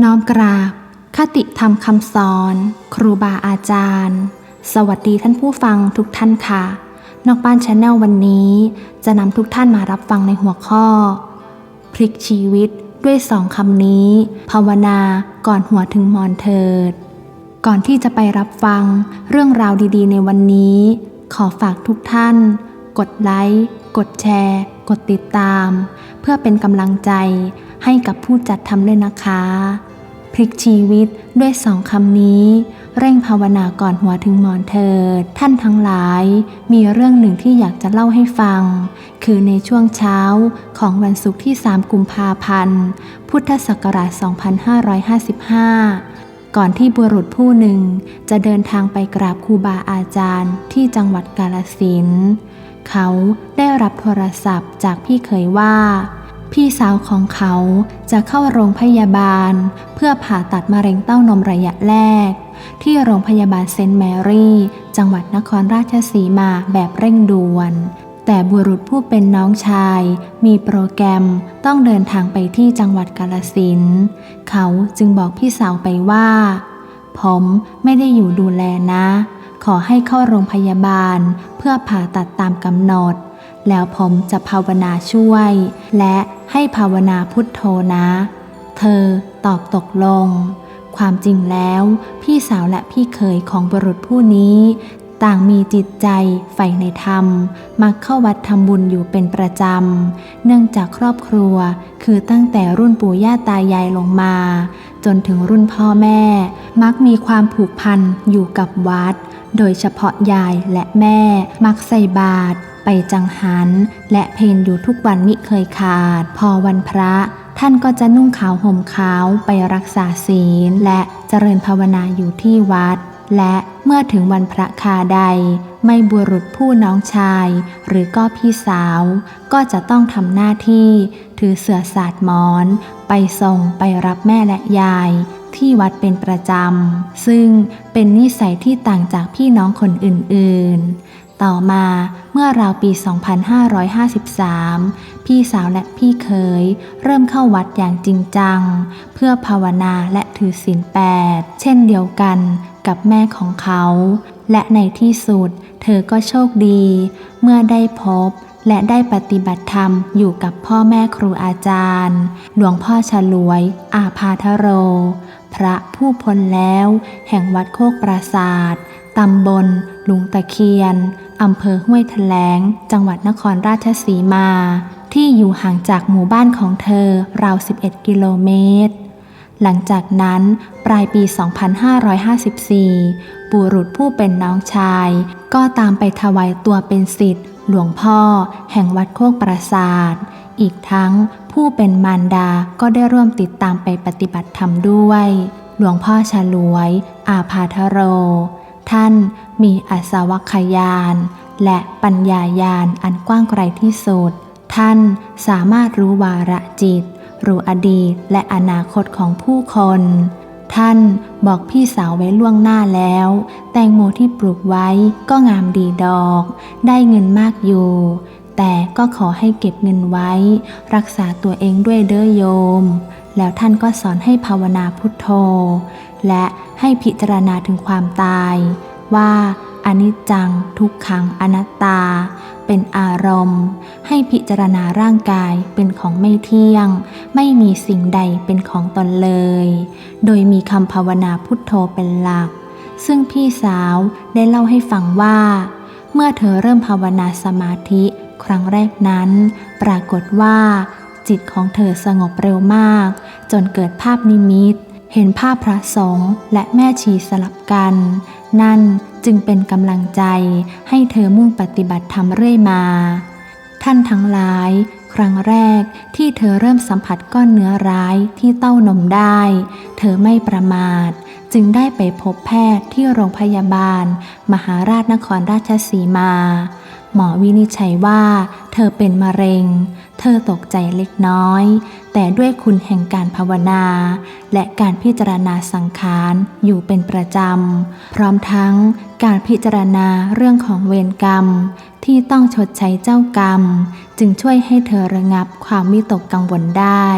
น้อมกราบ คติธรรมคำสอน ครูบาอาจารย์ สวัสดีท่านผู้ฟังทุกท่านค่ะ นอกบ้านชาแนลวันนี้ จะนำทุกท่านมารับฟังในหัวข้อ พลิกชีวิตด้วยสองคำนี้ ภาวนาก่อนหัวถึงมอนเถิด ก่อนที่จะไปรับฟังเรื่องราวดีๆ ในวันนี้ ขอฝากทุกท่าน กดไลค์ กดแชร์ กดติดตาม เพื่อเป็นกำลังใจ ให้กับผู้จัดทำด้วยนะคะ พลิกชีวิตด้วยสองคำนี้ เร่งภาวนาก่อนหัวถึงหมอนเถิด ท่านทั้งหลายมีเรื่องหนึ่งที่อยากจะเล่าให้ฟัง คือในช่วงเช้าของวันศุกร์ที่ 3 กุมภาพันธ์ พุทธศักราช 2555ก่อนที่บุรุษผู้หนึ่งจะเดินทางไปกราบครูบาอาจารย์ที่จังหวัดกาลสิน เขาได้รับโทรศัพท์จากพี่เขยว่า พี่สาวของเขาจะเข้าโรงพยาบาล เพื่อผ่าตัดมะเร็งเต้านมระยะแรก ที่โรงพยาบาลเซนต์แมรี่ จังหวัดนครราชสีมาแบบเร่งด่วน แต่บุรุษผู้เป็นน้องชาย มีโปรแกรมต้องเดินทางไปที่จังหวัดกาลสินเขาจึงบอกพี่สาวไปว่า ผมไม่ได้อยู่ดูแลนะ ขอให้เข้าโรงพยาบาลเพื่อผ่าตัดตามกำหนด แล้วผมจะภาวนาช่วย และให้ภาวนาพุทโธนะ เธอตอบตกลง ความจริงแล้ว พี่สาวและพี่เขยของบุรุษผู้นี้ ต่างมีจิตใจใฝ่ในธรรม มักเข้าวัดทำบุญอยู่เป็นประจำ เนื่องจากครอบครัว คือตั้งแต่รุ่นปู่ย่าตายายลงมา จนถึงรุ่นพ่อแม่ มักมีความผูกพันอยู่กับวัด โดยเฉพาะยายและแม่ มักใส่บาตร ไปจังหัน และเพนอยู่ทุกวันมิเคยขาด พอวันพระท่านก็จะนุ่งขาวห่มขาวไปรักษาศีล และเจริญภาวนาอยู่ที่วัด และเมื่อถึงวันพระคาใด ไม่บุรุษผู้น้องชาย หรือก็พี่สาว ก็จะต้องทำหน้าที่ ถือเสือสาดมอน ไปส่งไปรับแม่และยาย ที่วัดเป็นประจำ ซึ่งเป็นนิสัยที่ต่างจากพี่น้องคนอื่นๆ ต่อมาเมื่อราวปี 2553 พี่สาวและพี่เขยเริ่มเข้าวัดอย่างจริงจัง เพื่อภาวนาและถือศีลแปดเช่นเดียวกันกับแม่ของเขา และในที่สุด เธอก็โชคดี เมื่อได้พบและได้ปฏิบัติธรรมอยู่กับพ่อแม่ครูอาจารย์ หลวงพ่อฉลวย อาพาทโร พระผู้พ้นแล้ว แห่งวัดโคกปราศาสตร์ตำบลลุงตะเคียน อำเภอห้วยแถลง จังหวัดนครราชสีมา ที่อยู่ห่างจากหมู่บ้านของเธอราว 11 กิโลเมตร หลังจากนั้นปลายปี 2554 บุรุษผู้เป็นน้องชาย ก็ตามไปถวายตัวเป็นศิษย์หลวงพ่อ แห่งวัดโคกปราศาสตร์อีกทั้งผู้เป็นมารดาก็ได้ร่วมติดตามไปปฏิบัติธรรมด้วย หลวงพ่อฉลวย อาพาทโร ท่านมีอสวัคยาน และปัญญายานอันกว้างไกลที่สุด ท่านสามารถรู้วาระจิต รู้อดีตและอนาคตของผู้คน ท่านบอกพี่สาวไว้ล่วงหน้าแล้ว แตงโมที่ปลูกไว้ก็งามดีดอก ได้เงินมากอยู่ แต่ก็ขอให้เก็บเงินไว้ รักษาตัวเองด้วยเด้อโยม แล้วท่านก็สอนให้ภาวนาพุทโธ และให้พิจารณาถึงความตาย ว่าอนิจจังทุกขังอนัตตา เป็นอารมณ์ ให้พิจารณาร่างกายเป็นของไม่เที่ยง ไม่มีสิ่งใดเป็นของตนเลย โดยมีคำภาวนาพุทโธเป็นหลัก ซึ่งพี่สาวได้เล่าให้ฟังว่า เมื่อเธอเริ่มภาวนาสมาธิครั้งแรกนั้น ปรากฏว่าจิตของเธอสงบเร็วมาก จนเกิดภาพนิมิต เห็นภาพพระสงฆ์และแม่ชีสลับกัน นั่นจึงเป็นกำลังใจให้เธอมุ่งปฏิบัติธรรมเรื่อยมา ท่านทั้งหลาย ครั้งแรกที่เธอเริ่มสัมผัสก้อนเนื้อร้ายที่เต้านมได้ เธอไม่ประมาท จึงได้ไปพบแพทย์ที่โรงพยาบาล มหาราชนครราชสีมา หมอวินิจฉัยว่า เธอเป็นมะเร็ง เธอตกใจเล็กน้อย แต่ด้วยคุณแห่งการภาวนา และการพิจารณาสังขารอยู่เป็นประจำ พร้อมทั้งการพิจารณาเรื่องของเวรกรรม ที่ต้องชดใช้เจ้ากรรม จึงช่วยให้เธอระงับความวิตกกังวลได้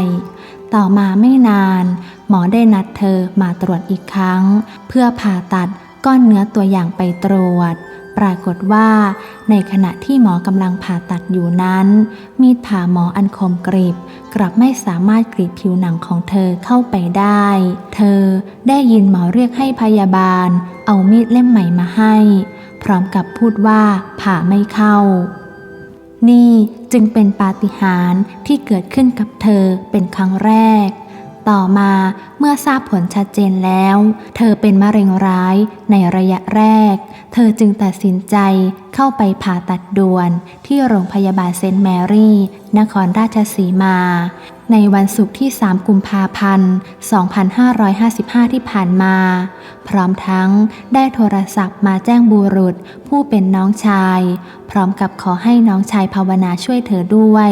ต่อมาไม่นาน หมอได้นัดเธอมาตรวจอีกครั้ง เพื่อผ่าตัดก้อนเนื้อตัวอย่างไปตรวจ ปรากฏว่า ในขณะที่หมอกำลังผ่าตัดอยู่นั้น มีดผ่าหมออันคมกริบ กลับไม่สามารถกรีดผิวหนังของเธอเข้าไปได้ เธอได้ยินหมอเรียกให้พยาบาล เอามีดเล่มใหม่มาให้ พร้อมกับพูดว่าผ่าไม่เข้า นี่จึงเป็นปาฏิหาริย์ที่เกิดขึ้นกับเธอเป็นครั้งแรก ต่อมาเมื่อทราบผลชัดเจนแล้ว เธอเป็นมะเร็งร้ายในระยะแรก เธอจึงตัดสินใจเข้าไปผ่าตัดด่วน ที่โรงพยาบาลเซนต์แมรี่ นครราชสีมา ในวันศุกร์ที่ 3 กุมภาพันธ์ 2555 ที่ผ่านมา พร้อมทั้งได้โทรศัพท์มาแจ้งบุรุษผู้เป็นน้องชาย พร้อมกับขอให้น้องชายภาวนาช่วยเธอด้วย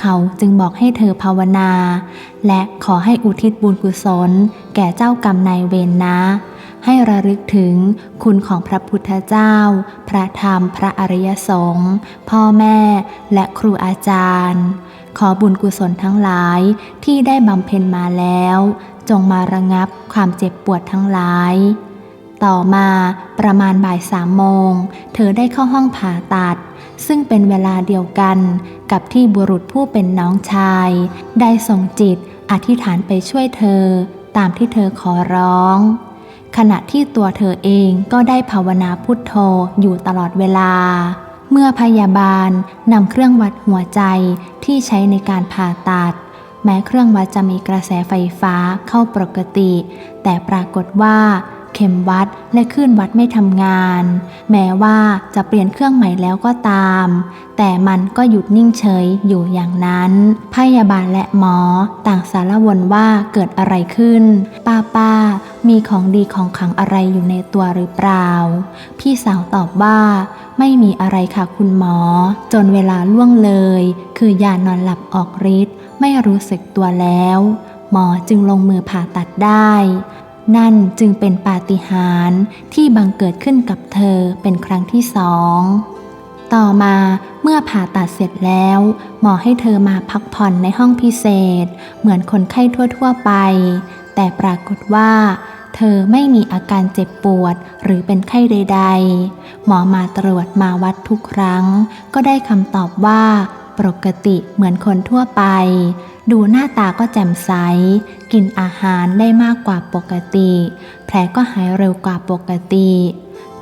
เขาจึงบอกให้เธอภาวนา และขอให้อุทิศบุญกุศล แก่เจ้ากรรมนายเวรนนะ ให้ระลึกถึงคุณของพระพุทธเจ้า พระธรรมพระอริยสงฆ์พ่อแม่และครูอาจารย์ ขอบุญกุศลทั้งหลายที่ได้บำเพ็ญมาแล้ว จงมาระงับความเจ็บปวดทั้งหลาย ต่อมาประมาณบ่ายสามโมง เธอได้เข้าห้องผ่าตัด ซึ่งเป็นเวลาเดียวกันกับที่บุรุษผู้เป็นน้องชาย ได้ส่งจิตอธิษฐานไปช่วยเธอ ตามที่เธอขอร้อง ขณะที่ตัวเธอเองก็ได้ภาวนาพุทโธอยู่ตลอดเวลา เมื่อพยาบาลนำเครื่องวัดหัวใจที่ใช้ในการผ่าตัดแม้เครื่องวัดจะมีกระแสไฟฟ้าเข้าปกติ แต่ปรากฏว่า เข็มวัดและคลื่นวัดไม่ทำงาน แม้ว่าจะเปลี่ยนเครื่องใหม่แล้วก็ตาม แต่มันก็หยุดนิ่งเฉยอยู่อย่างนั้น พยาบาลและหมอต่างสารวนว่าเกิดอะไรขึ้น ป้าป้ามีของดีของขังอะไรอยู่ในตัวหรือเปล่า พี่สาวตอบว่า ไม่มีอะไรค่ะคุณหมอ จนเวลาล่วงเลย คือยานอนหลับออกฤทธิ์ไม่รู้สึกตัวแล้ว หมอจึงลงมือผ่าตัดได้ นั่นจึงเป็นปาฏิหาริย์ที่บังเกิดขึ้นกับเธอเป็นครั้งที่สอง ต่อมาเมื่อผ่าตัดเสร็จแล้ว หมอให้เธอมาพักผ่อนในห้องพิเศษ เหมือนคนไข้ทั่ว ๆ ไป แต่ปรากฏว่า เธอไม่มีอาการเจ็บปวดหรือเป็นไข้ใด ๆ หมอมาตรวจมาวัดทุกครั้ง ก็ได้คำตอบว่า ปกติเหมือนคนทั่วไป ดูหน้าตาก็แจ่มใส กินอาหารได้มากกว่าปกติ แผลก็หายเร็วกว่าปกติ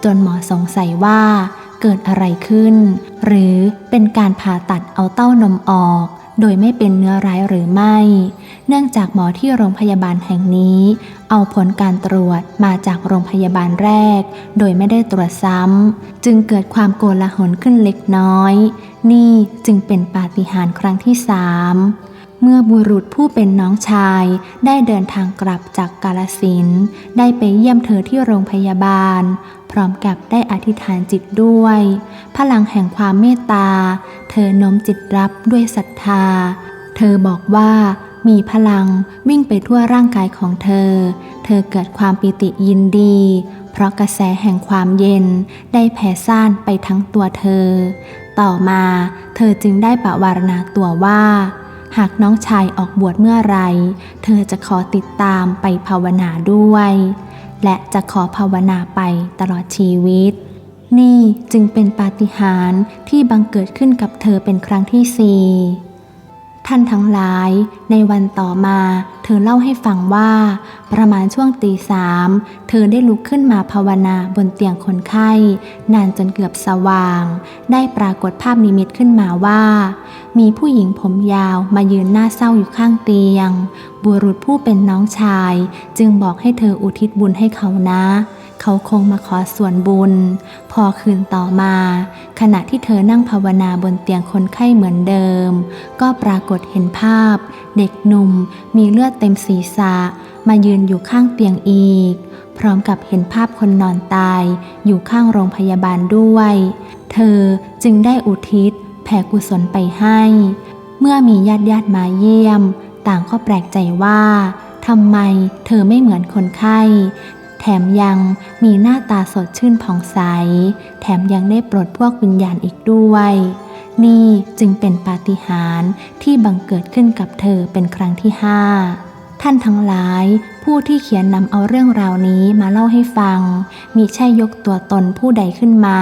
จนหมอสงสัยว่าเกิดอะไรขึ้น หรือเป็นการผ่าตัดเอาเต้านมออก โดยไม่เป็นเนื้อร้ายหรือไม่ เนื่องจากหมอที่โรงพยาบาลแห่งนี้ เอาผลการตรวจมาจากโรงพยาบาลแรก โดยไม่ได้ตรวจซ้ำ จึงเกิดความโกลาหลขึ้นเล็กน้อย นี่จึงเป็นปาฏิหาริย์ครั้งที่สาม เมื่อบุรุษผู้เป็นน้องชาย ได้เดินทางกลับจากกาลสินได้ไปเยี่ยมเธอที่โรงพยาบาล พร้อมกับได้อธิษฐานจิตด้วย พลังแห่งความเมตตา เธอโน้มจิตรับด้วยศรัทธา เธอบอกว่ามีพลังวิ่งไปทั่วร่างกายของเธอ เธอเกิดความปิติยินดี เพราะกระแสแห่งความเย็นได้แผ่ซ่านไปทั้งตัวเธอ ต่อมาเธอจึงได้ประวารณาตัวว่า หากน้องชายออกบวชเมื่อไร เธอจะขอติดตามไปภาวนาด้วย และจะขอภาวนาไปตลอดชีวิต นี่จึงเป็นปาฏิหาริย์ที่บังเกิดขึ้นกับเธอเป็นครั้งที่สี่ ท่านทั้งหลาย ในวันต่อมา เธอเล่าให้ฟังว่า ประมาณช่วงตีสามเธอได้ลุกขึ้นมาภาวนาบนเตียงคนไข้ นานจนเกือบสว่าง ได้ปรากฏภาพนิมิตขึ้นมาว่า มีผู้หญิงผมยาวมายืนหน้าเศร้าอยู่ข้างเตียง บุรุษผู้เป็นน้องชาย จึงบอกให้เธออุทิศบุญให้เขานะ เขาคงมาขอส่วนบุญ พอคืนต่อมา ขณะที่เธอนั่งภาวนาบนเตียงคนไข้เหมือนเดิม ก็ปรากฏเห็นภาพ เด็กหนุ่มมีเลือดเต็มศีรษะ มายืนอยู่ข้างเตียงอีก พร้อมกับเห็นภาพคนนอนตายอยู่ข้างโรงพยาบาลด้วย เธอจึงได้อุทิศแผ่กุศลไปให้ เมื่อมีญาติญาติมาเยี่ยม ต่างก็แปลกใจว่าทำไมเธอไม่เหมือนคนไข้ แถมยังมีหน้าตาสดชื่นผ่องใส แถมยังได้ปลดพวกวิญญาณอีกด้วย นี่จึงเป็นปาฏิหาริย์ที่บังเกิดขึ้นกับเธอเป็นครั้งที่ห้าท่านทั้งหลาย ผู้ที่เขียนนำเอาเรื่องราวนี้มาเล่าให้ฟัง มิใช่ยกตัวตนผู้ใดขึ้นมา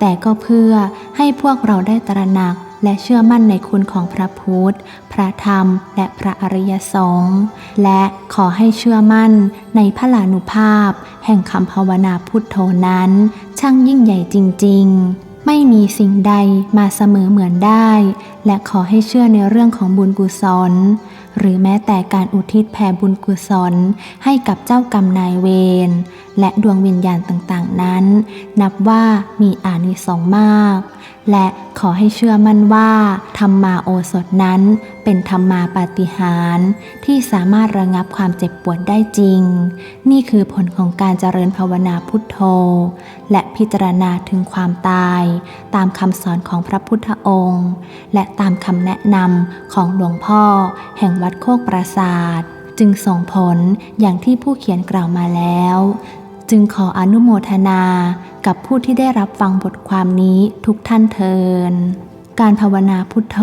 แต่ก็เพื่อให้พวกเราได้ตระหนัก และเชื่อมั่นในคุณของพระพุทธ พระธรรม และพระอริยสงฆ์และขอให้เชื่อมั่นในพระลานุภาพ แห่งคำภาวนาพุทโธนั้น ช่างยิ่งใหญ่จริง ๆไม่มีสิ่งใดมาเสมอเหมือนได้ และขอให้เชื่อในเรื่องของบุญกุศล หรือแม้แต่การอุทิศแผ่บุญกุศล ให้กับเจ้ากรรมนายเวร และดวงวิญญาณต่างๆนั้น นับว่ามีอานิสงส์มาก และขอให้เชื่อมั่นว่า ธรรมาโอสถนั้น เป็นธรรมาปาฏิหาริย์ที่สามารถระงับความเจ็บปวดได้จริง นี่คือผลของการเจริญภาวนาพุทโธ และพิจารณาถึงความตาย ตามคำสอนของพระพุทธองค์ และตามคำแนะนำของหลวงพ่อ แห่งวัดโคกปราศาสตร์จึงส่งผลอย่างที่ผู้เขียนกล่าวมาแล้ว จึงขออนุโมทนากับผู้ที่ได้รับฟังบทความนี้ทุกท่านเทิน การภาวนาพุทโธ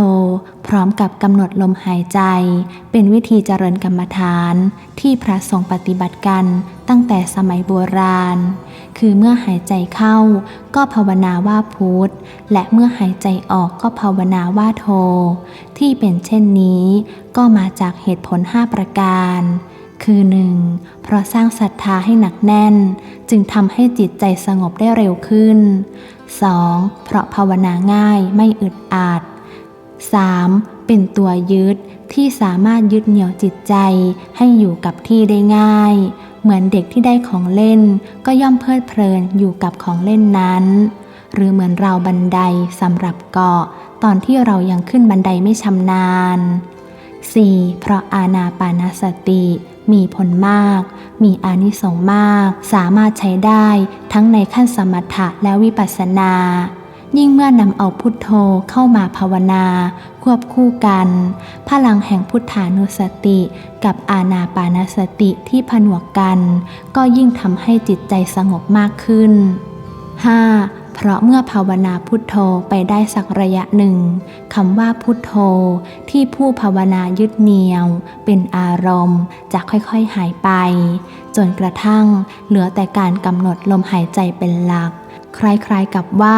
พร้อมกับกำหนดลมหายใจ เป็นวิธีเจริญกรรมฐานที่พระสงฆ์ปฏิบัติกันตั้งแต่สมัยโบราณ คือเมื่อหายใจเข้าก็ภาวนาว่าพุทธและเมื่อหายใจออกก็ภาวนาว่าโทที่เป็นเช่นนี้ ก็มาจากเหตุผล 5 ประการ คือ 1. เพราะสร้างศรัทธาให้หนักแน่น จึงทำให้จิตใจสงบได้เร็วขึ้น 2. เพราะภาวนาง่ายไม่อึดอัด 3. เป็นตัวยึดที่สามารถยึดเหนี่ยวจิตใจให้อยู่กับที่ได้ง่าย เหมือนเด็กที่ได้ของเล่น ก็ย่อมเพลิดเพลินอยู่กับของเล่นนั้น หรือเหมือนเราบันไดสำหรับเกาะ ตอนที่เรายังขึ้นบันไดไม่ชำนาญ 4. เพราะอาณาปานสติ มีผลมาก มีอานิสงส์มาก สามารถใช้ได้ทั้งในขั้นสมถะและวิปัสสนา ยิ่งเมื่อนำเอาพุทโธเข้ามาภาวนา ควบคู่กัน พลังแห่งพุทธานุสติ กับอาณาปานสติที่ผนวกกัน ก็ยิ่งทำให้จิตใจสงบมากขึ้น 5. เพราะเมื่อภาวนาพุทโธไปได้สักระยะหนึ่งคำว่าพุทโธที่ผู้ภาวนายึดเหนี่ยว เป็นอารมณ์จะค่อยๆหายไป จนกระทั่งเหลือแต่การกำหนดลมหายใจเป็นหลัก คล้ายๆกับว่า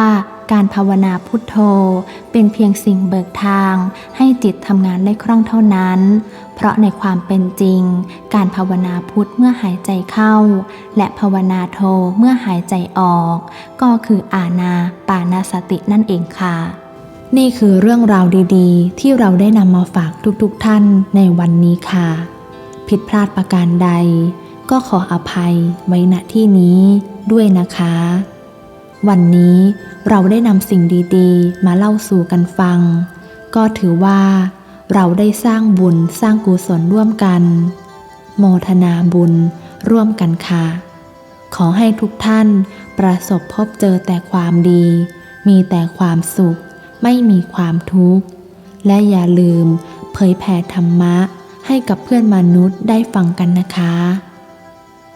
การภาวนาพุทโธ เป็นเพียงสิ่งเบิกทาง ให้จิตทำงานได้คล่องเท่านั้น เพราะในความเป็นจริง การภาวนาพุทเมื่อหายใจเข้า และภาวนาโทเมื่อหายใจออก ก็คืออาณาปานาสตินั่นเองค่ะ นี่คือเรื่องราวดีๆ ที่เราได้นำมาฝากทุกๆท่านในวันนี้ค่ะ ผิดพลาดประการใด ก็ขออภัยไว้ณที่นี้ด้วยนะคะ วันนี้เราได้นำสิ่งดีๆ มาเล่าสู่กันฟัง ก็ถือว่า เราได้สร้างบุญสร้างกุศลร่วมกัน โมทนาบุญร่วมกันค่ะ ขอให้ทุกท่านประสบพบเจอแต่ความดี มีแต่ความสุข ไม่มีความทุกข์ และอย่าลืมเผยแผ่ธรรมะให้กับเพื่อนมนุษย์ได้ฟังกันนะคะ